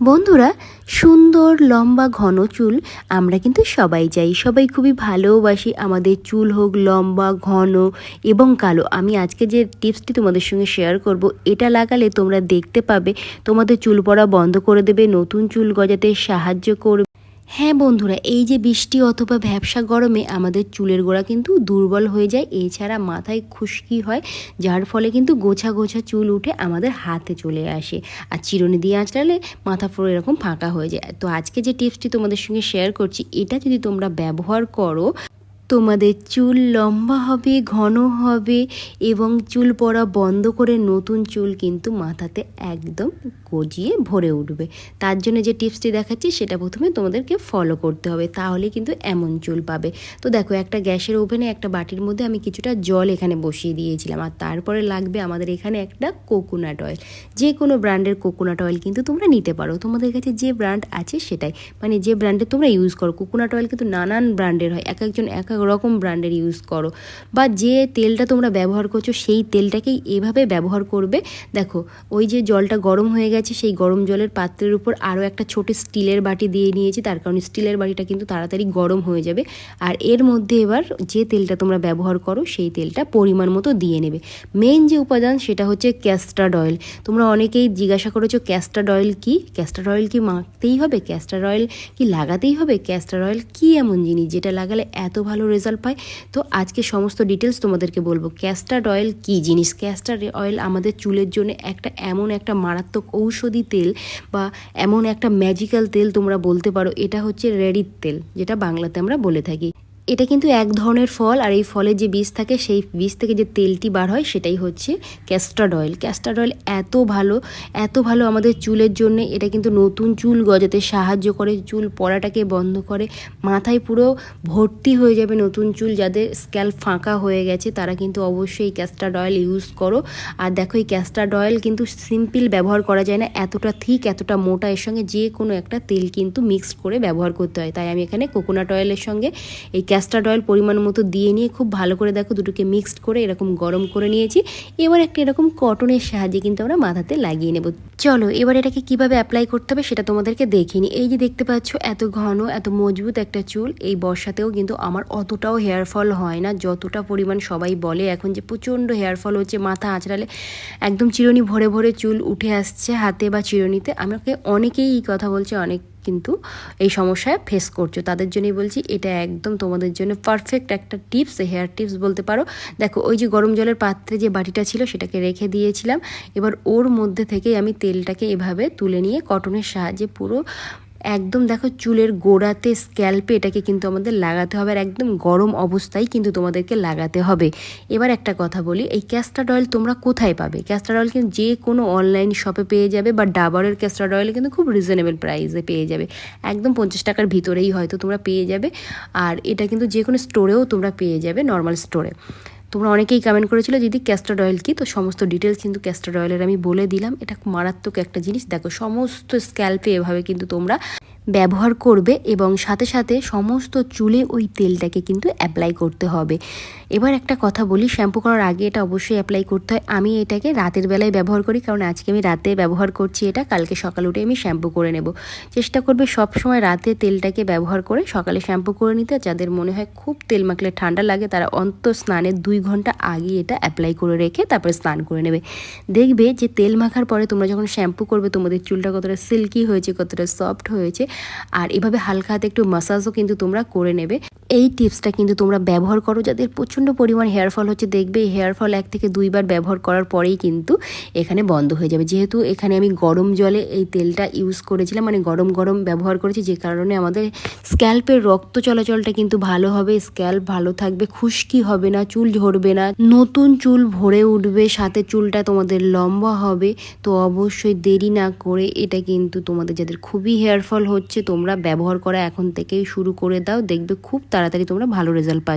বন্ধুরা, সুন্দর, লম্বা, ঘন চুল আমরা কিন্তু সবাই যাই সবাই খুবই ভালোবাসি আমাদের চুল হোক লম্বা, ঘন এবং কালো। আমি আজকে যে টিপসটি তোমাদের সঙ্গে শেয়ার করব, এটা লাগালে তোমরা দেখতে পাবে, তোমাদের চুল পড়া বন্ধ করে দেবে, নতুন চুল গজাতে সাহায্য করবে। হ্যাঁ বন্ধুরা, এই যে বৃষ্টি অথবা ভ্যাবসা গরমে আমাদের চুলের গোড়া কিন্তু দুর্বল হয়ে যায়, এছাড়া মাথায় খুশকি হয়, যার ফলে কিন্তু গোছা গোছা চুল উঠে আমাদের হাতে চলে আসে। আর চিরুনি দিয়ে আঁচড়ালে মাথা পুরো এরকম ফাঁকা হয়ে যায়। তো আজকে যে টিপসটি তোমাদের সঙ্গে শেয়ার করছি, এটা যদি তোমরা ব্যবহার করো তোমাদের চুল লম্বা হবে, ঘন হবে এবং চুল পড়া বন্ধ করে নতুন চুল কিন্তু মাথাতে একদম গজিয়ে ভরে উঠবে। তার জন্য যে টিপসটি দেখাচ্ছি সেটা প্রথমে তোমাদেরকে ফলো করতে হবে, তাহলে কিন্তু এমন চুল পাবে। তো দেখো, একটা গ্যাসের ওভেনে একটা বাটির মধ্যে আমি কিছুটা জল এখানে বসিয়ে দিয়েছিলাম আর তারপরে লাগবে আমাদের এখানে একটা কোকোনাট অয়েল যে কোনো ব্র্যান্ডের কোকোনাট অয়েল কিন্তু তোমরা নিতে পারো। তোমাদের কাছে যে ব্র্যান্ড আছে সেটাই। মানে যে ব্র্যান্ডের তোমরা ইউজ করো কোকোনাট অয়েল কিন্তু নানান ব্র্যান্ডের হয়। এক একজন এক এক রকম ব্র্যান্ডের ইউজ করো। বা যে তেলটা তোমরা ব্যবহার করছ, সেই তেলটাকেই এভাবে ব্যবহার করবে। দেখো, ওই যে জলটা গরম হয়ে গেছে, সেই গরম জলের পাত্রের উপর আরও একটা ছোট স্টিলের বাটি দিয়ে নিয়েছি। তার কারণে স্টিলের বাটিটা কিন্তু তাড়াতাড়ি গরম হয়ে যাবে। আর এর মধ্যে এবার যে তেলটা তোমরা ব্যবহার করো, সেই তেলটা পরিমাণ মতো দিয়ে নেবে। মেন যে উপাদান, সেটা হচ্ছে ক্যাস্টার্ড অয়েল তোমরা অনেকেই জিজ্ঞাসা করেছ ক্যাস্টার্ড অয়েল কি? ক্যাস্টার্ড অয়েল কি মাখতেই হবে? ক্যাস্টার অয়েল কি লাগাতেই হবে? ক্যাস্টার অয়েল কি এমন জিনিস? যেটা লাগালে এত ভালো রেজাল্ট পায়। তো আজকে সমস্ত ডিটেলস তোমাদেরকে বলব। ক্যাস্টার্ড অয়েল কি জিনিস? ক্যাস্টার অয়েল আমাদের চুলের জন্য একটা এমন একটা মারাত্মক ঔষধি তেল বা এমন একটা ম্যাজিক্যাল তেল তোমরা বলতে পারো। এটা হচ্ছে রেডির তেল, যেটা বাংলাতে আমরা বলে থাকি। এটা কিন্তু এক ধরনের ফল, আর এই ফলের যে বীজ থাকে, সেই বীজ থেকে যে তেলটি বার হয়, সেটাই হচ্ছে ক্যাস্টার্ড অয়েল ক্যাস্টার্ড অয়েল এত ভালো এত ভালো আমাদের চুলের জন্য। এটা কিন্তু নতুন চুল গজাতে সাহায্য করে। চুল পড়াটাকে বন্ধ করে। মাথায় পুরো ভর্তি হয়ে যাবে নতুন চুল। যাদের স্ক্যাল ফাঁকা হয়ে গেছে, তারা কিন্তু অবশ্যই ক্যাস্টার্ড অয়েল ইউজ করো। আর দেখো, এই ক্যাস্টার্ড অয়েল কিন্তু সিম্পল ব্যবহার করা যায় না। এতটা থিক এতটা মোটা, এর সঙ্গে যে কোনো একটা তেল কিন্তু মিক্সড করে ব্যবহার করতে হয়। তাই আমি এখানে কোকোনাট অয়েলের সঙ্গে এই ক্যাস্টার্ড অয়েল পরিমাণ মতো দিয়ে নিয়ে খুব ভালো করে দেখো দুটোকে মিক্সড করে এরকম গরম করে নিয়েছি। এবার একটা এরকম কটনের সাহায্যে কিন্তু আমরা মাথাতে লাগিয়ে নেব। চলো, এবার এটাকে কীভাবে অ্যাপ্লাই করতে হবে সেটা তোমাদেরকে দেখিনি। এই যে দেখতে পাচ্ছ, এত ঘন, এত মজবুত একটা চুল, এই বর্ষাতেও কিন্তু আমার অতটাও হেয়ার ফল হয় না। যতটা পরিমাণ সবাই বলে এখন যে প্রচণ্ড হেয়ার ফল হচ্ছে, মাথা আঁচড়ালে একদম চিরুনি ভরে ভরে চুল উঠে আসছে হাতে বা চিরুনিতে। আমাকে অনেকেই এই কথা বলছে, অনেক কিন্তু এই সমস্যায় ফেস করছ। তাদের জন্যই বলছি, এটা একদম তোমাদের জন্য পারফেক্ট একটা টিপস হেয়ার টিপস বলতে পারো। দেখো, ওই যে গরম জলের পাত্রে যে বাটিটা ছিল, সেটাকে রেখে দিয়েছিলাম। এবার ওর মধ্যে থেকেই আমি তেলটাকে এভাবে তুলে নিয়ে কটনের সাহায্যে পুরো একদম দেখো চুলের গোড়াতে স্ক্যাল্পে এটাকে কিন্তু আমাদের লাগাতে হবে আর একদম গরম অবস্থায় কিন্তু তোমাদেরকে লাগাতে হবে। এবার একটা কথা বলি, এই ক্যাস্টার্ড অয়েল তোমরা কোথায় পাবে? ক্যাস্টার্ড অয়েল কিন্তু যে কোনো অনলাইন শপে পেয়ে যাবে বা ডাবরের ক্যাস্টার্ড অয়েল কিন্তু খুব রিজনেবল প্রাইসে পেয়ে যাবে। একদম পঞ্চাশ টাকার ভিতরেই হয়তো তোমরা পেয়ে যাবে, আর এটা কিন্তু যে কোনো স্টোরেও তোমরা পেয়ে যাবে নর্মাল স্টোরে তোমরা অনেকেই কমেন্ট করেছিল যদি ক্যাস্টার অয়েল কী? তো সমস্ত ডিটেলস কিন্তু ক্যাস্টার অয়েলের আমি বলে দিলাম। এটা মারাত্মক একটা জিনিস। দেখো, সমস্ত স্ক্যাল্পে এভাবে কিন্তু তোমরা ব্যবহার করবে এবং সাথে সাথে সমস্ত চুলে ওই তেলটাকে কিন্তু অ্যাপ্লাই করতে হবে। এবার একটা কথা বলি শ্যাম্পু করার আগে এটা অবশ্যই অ্যাপ্লাই করতে হয়। আমি এটাকে রাতের বেলায় ব্যবহার করি, কারণ আজকে আমি রাতে ব্যবহার করছি এটা, কালকে সকাল উঠে আমি শ্যাম্পু করে নেব। চেষ্টা করবে সব সময় রাতে তেলটাকে ব্যবহার করে সকালে শ্যাম্পু করে নিতে। যাদের মনে হয় খুব তেল মাখলে ঠান্ডা লাগে, তারা অন্ত স্নানের দুই ঘণ্টা আগে এটা অ্যাপ্লাই করে রেখে তারপরে স্নান করে নেবে। দেখবে যে তেল মাখার পরে তোমরা যখন শ্যাম্পু করবে, তোমাদের চুলটা কতটা সিল্কি হয়েছে, কতটা সফট হয়েছে আর এভাবে হালকা হাতে একটু মাসাজও কিন্তু তোমরা করে নেবে। এই টিপসটা কিন্তু তোমরা ব্যবহার করো। যাদের প্রচণ্ড পরিমাণ হেয়ার ফল হচ্ছে, দেখবে হেয়ার ফল এক থেকে দুইবার ব্যবহার করার পরেই কিন্তু এখানে বন্ধ হয়ে যাবে। যেহেতু এখানে আমি গরম জলে এই তেলটা ইউজ করেছিলাম মানে গরম গরম ব্যবহার করেছি, যে কারণে আমাদের স্ক্যাল্পের রক্ত চলাচলটা কিন্তু ভালো হবে স্ক্যাল্প ভালো থাকবে, খুশকি হবে না, চুল ঝরবে না, নতুন চুল ভরে উঠবে, সাথে চুলটা তোমাদের লম্বা হবে। তো অবশ্যই দেরি না করে এটা কিন্তু তোমাদের, যাদের খুবই হেয়ার ফল হচ্ছে, তোমরা ব্যবহার করা এখন থেকেই শুরু করে দাও। দেখবে খুব তাড়াতাড়ি তোমরা ভালো রেজাল্ট পাচ্ছ।